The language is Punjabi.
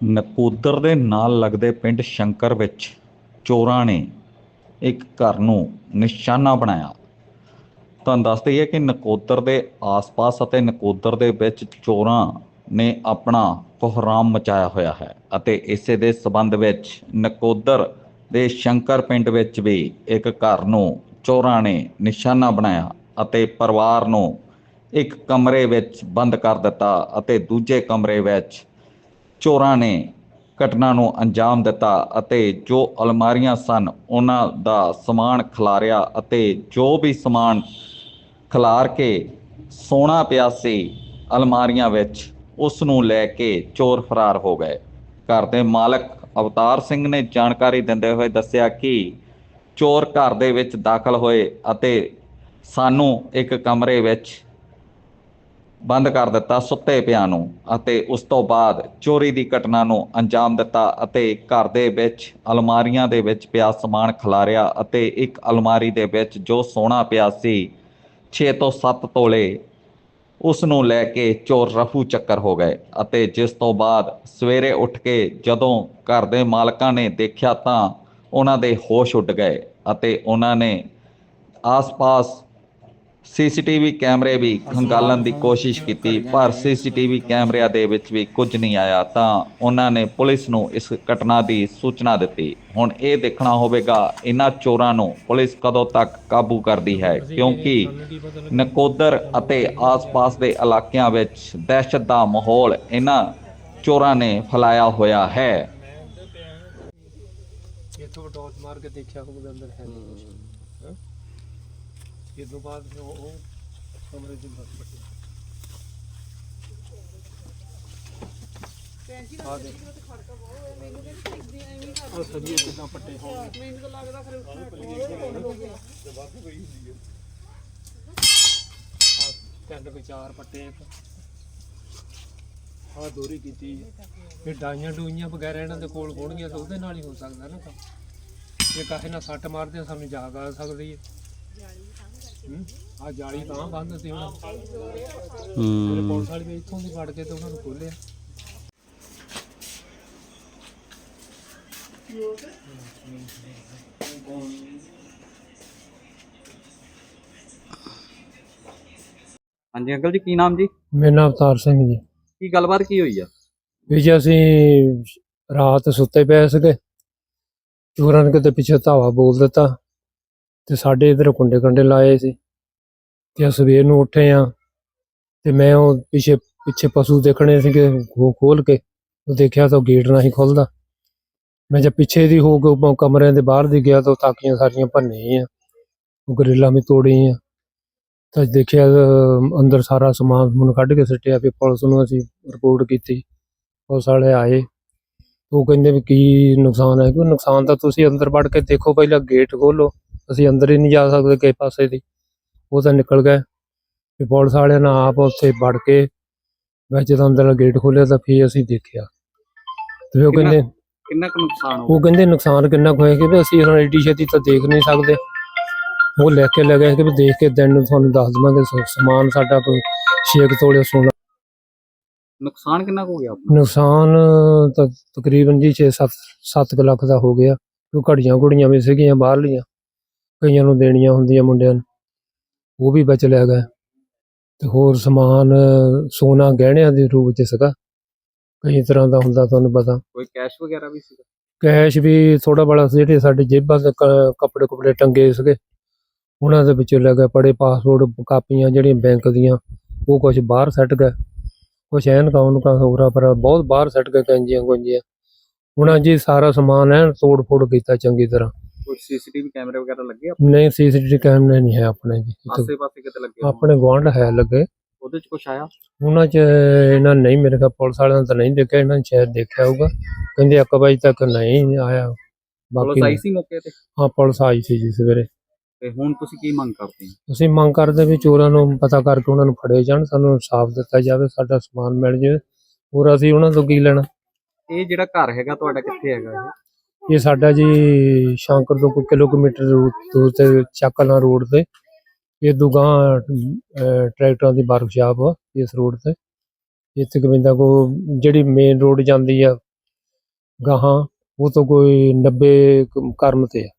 ਨਕੋਦਰ ਦੇ ਨਾਲ ਲੱਗਦੇ ਪਿੰਡ ਸ਼ੰਕਰ ਵਿੱਚ ਚੋਰਾਂ ਨੇ ਇੱਕ ਘਰ ਨੂੰ ਨਿਸ਼ਾਨਾ ਬਣਾਇਆ। ਤੁਹਾਨੂੰ ਦੱਸ ਦਈਏ ਕਿ ਨਕੋਦਰ ਦੇ ਆਸ-ਪਾਸ ਅਤੇ ਨਕੋਦਰ ਦੇ ਵਿੱਚ ਚੋਰਾਂ ਨੇ ਆਪਣਾ ਕੋਹਰਾਮ ਮਚਾਇਆ ਹੋਇਆ ਹੈ ਅਤੇ ਇਸੇ ਦੇ ਸਬੰਧ ਵਿੱਚ ਨਕੋਦਰ ਦੇ ਸ਼ੰਕਰ ਪਿੰਡ ਵਿੱਚ ਵੀ ਇੱਕ ਘਰ ਨੂੰ ਚੋਰਾਂ ਨੇ ਨਿਸ਼ਾਨਾ ਬਣਾਇਆ ਅਤੇ ਪਰਿਵਾਰ ਨੂੰ ਇੱਕ ਕਮਰੇ ਵਿੱਚ ਬੰਦ ਕਰ ਦਿੱਤਾ ਅਤੇ ਦੂਜੇ ਕਮਰੇ ਵਿੱਚ ਚੋਰਾਂ ਨੇ ਘਟਨਾ ਨੂੰ ਅੰਜਾਮ ਦਿੱਤਾ ਅਤੇ ਜੋ ਅਲਮਾਰੀਆਂ ਸਨ, ਉਹਨਾਂ ਦਾ ਸਮਾਨ ਖਲਾਰਿਆ ਅਤੇ ਜੋ ਵੀ ਸਮਾਨ ਖਲਾਰ ਕੇ ਸੋਨਾ ਪਿਆ ਸੀ ਅਲਮਾਰੀਆਂ ਵਿੱਚ, ਉਸ ਨੂੰ ਲੈ ਕੇ ਚੋਰ ਫਰਾਰ ਹੋ ਗਏ। ਘਰ ਦੇ ਮਾਲਕ ਅਵਤਾਰ ਸਿੰਘ ਨੇ ਜਾਣਕਾਰੀ ਦਿੰਦੇ ਹੋਏ ਦੱਸਿਆ ਕਿ ਚੋਰ ਘਰ ਦੇ ਵਿੱਚ ਦਾਖਲ ਹੋਏ ਅਤੇ ਸਾਨੂੰ ਇੱਕ ਕਮਰੇ ਵਿੱਚ ਬੰਦ ਕਰ ਦਿੱਤਾ ਸੁੱਤੇ ਪਿਆਂ ਨੂੰ ਅਤੇ ਉਸ ਤੋਂ ਬਾਅਦ ਚੋਰੀ ਦੀ ਘਟਨਾ ਨੂੰ ਅੰਜਾਮ ਦਿੱਤਾ ਅਤੇ ਘਰ ਦੇ ਵਿੱਚ ਅਲਮਾਰੀਆਂ ਦੇ ਵਿੱਚ ਪਿਆ ਸਮਾਨ ਖਿਲਾਰਿਆ ਅਤੇ ਇੱਕ ਅਲਮਾਰੀ ਦੇ ਵਿੱਚ ਜੋ ਸੋਨਾ ਪਿਆ ਸੀ 6 ਤੋਂ 7 ਤੋਲੇ, ਉਸ ਨੂੰ ਲੈ ਕੇ ਚੋਰ ਰਫੂ ਚੱਕਰ ਹੋ ਗਏ ਅਤੇ ਜਿਸ ਤੋਂ ਬਾਅਦ ਸਵੇਰੇ ਉੱਠ ਕੇ ਜਦੋਂ ਘਰ ਦੇ ਮਾਲਕਾਂ ਨੇ ਦੇਖਿਆ ਤਾਂ ਉਹਨਾਂ ਦੇ ਹੋਸ਼ ਉੱਡ ਗਏ ਅਤੇ ਉਹਨਾਂ ਨੇ ਆਸ-ਪਾਸ ਸੀਸੀਟੀਵੀ ਕੈਮਰੇ ਵੀ ਖੰਗਾਲਣ ਦੀ ਕੋਸ਼ਿਸ਼ ਕੀਤੀ ਪਰ ਸੀਸੀਟੀਵੀ ਕੈਮਰਿਆਂ ਦੇ ਵਿੱਚ ਵੀ ਕੁਝ ਨਹੀਂ ਆਇਆ ਤਾਂ ਉਹਨਾਂ ਨੇ ਪੁਲਿਸ ਨੂੰ ਇਸ ਘਟਨਾ ਦੀ ਸੂਚਨਾ ਦਿੱਤੀ। ਹੁਣ ਇਹ ਦੇਖਣਾ ਹੋਵੇਗਾ ਇਹਨਾਂ ਚੋਰਾਂ ਨੂੰ ਪੁਲਿਸ ਕਦੋਂ ਤੱਕ ਕਾਬੂ ਕਰਦੀ ਹੈ ਕਿਉਂਕਿ ਨਕੋਦਰ ਅਤੇ ਆਸ-ਪਾਸ ਦੇ ਇਲਾਕਿਆਂ ਵਿੱਚ ਦਹਿਸ਼ਤ ਦਾ ਮਾਹੌਲ ਇਹਨਾਂ ਚੋਰਾਂ ਨੇ ਫੈਲਾਇਆ ਹੋਇਆ ਹੈ। ਇੱਥੋਂ ਟੌਰਚ ਮਾਰ ਕੇ ਦੇਖਿਆ ਹੋਊਗਾ ਅੰਦਰ ਹੈ ਨਹੀਂ ਹੈਂ? ਇਹ ਤੋਂ ਬਾਅਦ ਫਿਰ ਉਹ ਉਹ ਕਮਰੇ ਚ ਬਸ ਪੱਟੀ ਆ ਦੇ ਉਹ ਸਭੀ ਕਿਦਾਂ ਪੱਟੇ ਹੋ ਗਏ ਆਹ ਤਿੰਨ ਕੁ ਚਾਰ ਪੱਟੇ ਇੱਕ। ਆ ਦੋਰੀ ਕੀਤੀ। ਇਹ ਡਾਈਆਂ ਡੂਈਆਂ ਵਗੈਰਾ ਇਹਨਾਂ ਦੇ ਕੋਲ ਹੋਣਗੀਆਂ ਤਾਂ ਉਹਦੇ ਨਾਲ ਹੀ ਹੋ ਸਕਦਾ ਨਾ ਕੰਮ। ਜੇ ਕਾਹੇ ਨਾਲ ਸੱਟ ਮਾਰਦੇ ਆ, ਸਾਨੂੰ ਜਾਗ ਆ ਸਕਦੀ ਹੈ। ਆ ਜਾਲੀ ਤਾਂ ਬੰਦ ਸੀ ਹੁਣ। ਮੇਰੇ ਪੁਲਿਸ ਵਾਲੇ ਵੀ ਇੱਥੋਂ ਦੀ ਫੜ ਕੇ ਤੇ ਉਹਨਾਂ ਨੂੰ ਖੋਲਿਆ ਹਾਂਜੀ ਅੰਕਲ ਜੀ ਕੀ ਨਾਮ ਜੀ? ਮੇਰਾ ਨਾਮ ਅਵਤਾਰ ਸਿੰਘ ਜੀ। ਕੀ ਗੱਲਬਾਤ ਕੀ ਹੋਈ ਆ? ਵੀ ਜੇ ਅਸੀਂ ਰਾਤ ਸੁੱਤੇ ਪਏ ਸੀਗੇ। ਚੋਰਾਂ ਨੇ ਕਿਤੇ ਪਿੱਛੇ ਧਾਵਾ ਬੋਲ ਦਿੱਤਾ। ਤੇ ਸਾਡੇ ਇਧਰ ਕੁੰਡੇ ਕੰਡੇ ਲਾਏ ਸੀ ਤੇ ਅਸੀਂ ਸਵੇਰ ਨੂੰ ਉੱਠੇ ਆ ਤੇ ਮੈਂ ਉਹ ਪਿੱਛੇ ਪਿੱਛੇ ਪਸ਼ੂ ਦੇਖਣੇ ਸੀਗੇ, ਉਹ ਖੋਲ ਕੇ ਉਹ ਦੇਖਿਆ ਤਾਂ ਗੇਟ ਨਹੀਂ ਖੁੱਲਦਾ ਮੈਂ ਜਦ ਪਿੱਛੇ ਦੀ ਹੋ ਕੇ ਉਹ ਕਮਰਿਆਂ ਦੇ ਬਾਹਰ ਦੀ ਗਿਆ ਤਾਂ ਉਹ ਤਾਕੀਆਂ ਸਾਰੀਆਂ ਭੰਨੇ ਆ, ਉਹ ਗਰਿੱਲਾਂ ਵੀ ਤੋੜੀ ਆ। ਤਾਂ ਦੇਖਿਆ, ਅੰਦਰ ਸਾਰਾ ਸਮਾਨ ਮੈਨੂੰ ਕੱਢ ਕੇ ਸਿੱਟਿਆ ਫਿਰ ਪੁਲਿਸ ਨੂੰ ਅਸੀਂ ਰਿਪੋਰਟ ਕੀਤੀ, ਪੁਲਿਸ ਵਾਲੇ ਆਏ। ਉਹ ਕਹਿੰਦੇ ਵੀ ਕੀ ਨੁਕਸਾਨ ਹੈ? ਕਿ ਨੁਕਸਾਨ ਤਾਂ ਤੁਸੀਂ ਅੰਦਰ ਵੜ ਕੇ ਦੇਖੋ, ਪਹਿਲਾਂ ਗੇਟ ਖੋਲੋ ਅਸੀਂ ਅੰਦਰ ਹੀ ਨਹੀਂ ਜਾ ਸਕਦੇ ਕਿਸੇ ਪਾਸੇ ਦੀ। ਉਹ ਤਾਂ ਨਿਕਲ ਗਏ। ਤੇ ਪੁਲਿਸ ਵਾਲਿਆਂ ਨੇ ਆਪ ਉੱਥੇ ਵੜ ਕੇ ਵਿੱਚ ਜਦੋਂ ਅੰਦਰ ਗੇਟ ਖੋਲ੍ਹਿਆ ਤਾਂ ਫਿਰ ਅਸੀਂ ਦੇਖਿਆ। ਤੇ ਉਹ ਕਹਿੰਦੇ ਕਿੰਨਾ ਕੁ ਨੁਕਸਾਨ ਉਹ ਕਹਿੰਦੇ ਨੁਕਸਾਨ ਕਿੰਨਾ ਕੁ ਹੋਇਆ ਕਿ ਅਸੀਂ ਹੁਣ ਏਡੀ ਛੇਤੀ ਤਾਂ ਦੇਖ ਨਹੀਂ ਸਕਦੇ। ਉਹ ਲੈ ਕੇ ਲਗੇ ਕਿ ਦੇਖ ਕੇ ਦਿਨ ਨੂੰ ਤੁਹਾਨੂੰ ਦੱਸ ਦਵਾਂਗੇ ਸਮਾਨ ਸਾਡਾ ਕੋਈ 6 ਤੋਲੇ ਸੋਨਾ। ਨੁਕਸਾਨ ਕਿੰਨਾ ਕੁ ਹੋ ਗਿਆ ਆਪਣਾ? ਨੁਕਸਾਨ ਤਾਂ ਤਕਰੀਬਨ ਜੀ 6-7 7 ਲੱਖ ਦਾ ਹੋ ਗਿਆ। ਕਿਉਂ ਘੜੀਆਂ ਘੁੜੀਆਂ ਵੀ ਸੀਗੀਆਂ ਬਾਹਰਲੀਆਂ ਕਈਆਂ ਨੂੰ ਦੇਣੀਆਂ ਹੁੰਦੀਆਂ ਮੁੰਡਿਆਂ ਨੂੰ। ਉਹ ਵੀ ਬਚ ਲਿਆ ਗਿਆ ਤੇ ਹੋਰ ਸਮਾਨ ਸੋਨਾ ਗਹਿਣਿਆਂ ਦੇ ਰੂਪ ਚ ਸੀਗਾ। ਕਈ ਤਰ੍ਹਾਂ ਦਾ ਹੁੰਦਾ ਤੁਹਾਨੂੰ ਪਤਾ। ਕੋਈ ਕੈਸ਼ ਵਗੈਰਾ ਵੀ ਸੀਗਾ? ਕੈਸ਼ ਵੀ ਥੋੜਾ ਬੜਾ ਸੀ ਜਿਹੜੇ ਸਾਡੇ ਜੇਬਾਂ ਦੇ ਕੱਪੜੇ ਕੁਪੜੇ ਟੰਗੇ ਸੀਗੇ। ਉਹਨਾਂ ਦੇ ਵਿੱਚੋਂ ਲੱਗਾ ਪੜੇ ਪਾਸਪੋਰਟ ਕਾਪੀਆਂ ਜਿਹੜੀਆਂ ਬੈਂਕ ਦੀਆਂ ਉਹ ਕੁਝ ਬਾਹਰ ਸੱਟ ਗਏ। ਕੁਝ ਐਨ ਕਾਉਨ ਕਾ ਹੋਰਾ ਪਰ ਬਹੁਤ ਬਾਹਰ ਸੱਟ ਗਏ ਕੰਜੀਆਂ ਗੁੰਜੀਆਂ। ਉਹਨਾਂ ਜੀ ਸਾਰਾ ਸਮਾਨ ਐਨ ਤੋੜ ਫੋੜ ਕੀਤਾ ਚੰਗੀ ਤਰ੍ਹਾਂ। ਕੋਈ ਸੀਸੀਟੀਵੀ ਕੈਮਰੇ ਵਗੈਰਾ ਲੱਗੇ ਆ? ਨਹੀਂ ਸੀਸੀਟੀਵੀ ਕੈਮਰੇ ਨਹੀਂ ਹੈ ਆਪਣੇ ਜੀ ਇੱਥੇ। ਆਸੇ ਪਾਸੇ ਕਿਤੇ ਲੱਗੇ ਹੋਣ? ਆਪਣੇ ਗੁਆਂਢ ਹੈ ਲੱਗੇ। ਉਹਦੇ ਚ ਕੁਝ ਆਇਆ? ਉਹਨਾਂ ਚ ਇਹਨਾਂ ਨੇ ਨਹੀਂ ਮੇਰੇ ਖਿਆਲ ਪੁਲਿਸ ਵਾਲਿਆਂ ਨੇ ਤਾਂ ਨਹੀਂ ਦੇਖਿਆ ਇਹਨਾਂ ਨੇ ਸ਼ਾਇਦ ਦੇਖਿਆ ਹੋਊਗਾ। ਕਹਿੰਦੇ ਇੱਕ ਵਜੇ ਤੱਕ ਨਹੀਂ ਆਇਆ ਪੁਲਿਸ ਆਈ ਸੀ ਮੌਕੇ ਤੇ? ਹਾਂ ਪੁਲਿਸ ਆਈ ਸੀ ਜੀ ਸਵੇਰੇ। ਤੇ ਹੁਣ ਤੁਸੀਂ ਕੀ ਮੰਗ ਕਰਦੇ ਹੋ? ਅਸੀਂ ਮੰਗ ਕਰਦੇ ਵੀ ਚੋਰਾਂ ਨੂੰ ਪਤਾ ਕਰਕੇ ਉਹਨਾਂ ਨੂੰ ਫੜੇ ਜਾਣ ਸਾਨੂੰ ਇਨਸਾਫ ਦਿੱਤਾ ਜਾਵੇ ਸਾਡਾ ਸਮਾਨ ਮਿਲ ਜਾਵੇ। ਹੋਰ ਅਸੀਂ ਉਹਨਾਂ ਤੋਂ ਕੀ ਲੈਣਾ? ਇਹ ਜਿਹੜਾ ਘਰ ਹੈਗਾ ਤੁਹਾਡਾ ਕਿੱਥੇ ਹੈਗਾ ਇਹ? ਇਹ ਸਾਡਾ ਜੀ ਸ਼ੰਕਰ ਤੋਂ ਕੋਈ ਕਿਲੋਮੀਟਰ ਦੂਰ ਦੂਰ ਤੇ ਚੱਕਲਾਂ ਰੋਡ ਤੇ। ਇਹ ਦੁਗਾਂ ਟਰੈਕਟਰਾਂ ਦੀ ਵਰਕਸ਼ਾਪ ਆ ਇਸ ਰੋਡ ਤੇ। ਇੱਥੇ ਗੋਬਿੰਦਾ ਕੋ ਜਿਹੜੀ ਮੇਨ ਰੋਡ ਜਾਂਦੀ ਆ ਗਾਹਾਂ, ਉਹ ਤੋਂ ਕੋਈ 90 ਕਰਮ ਤੇ ਆ।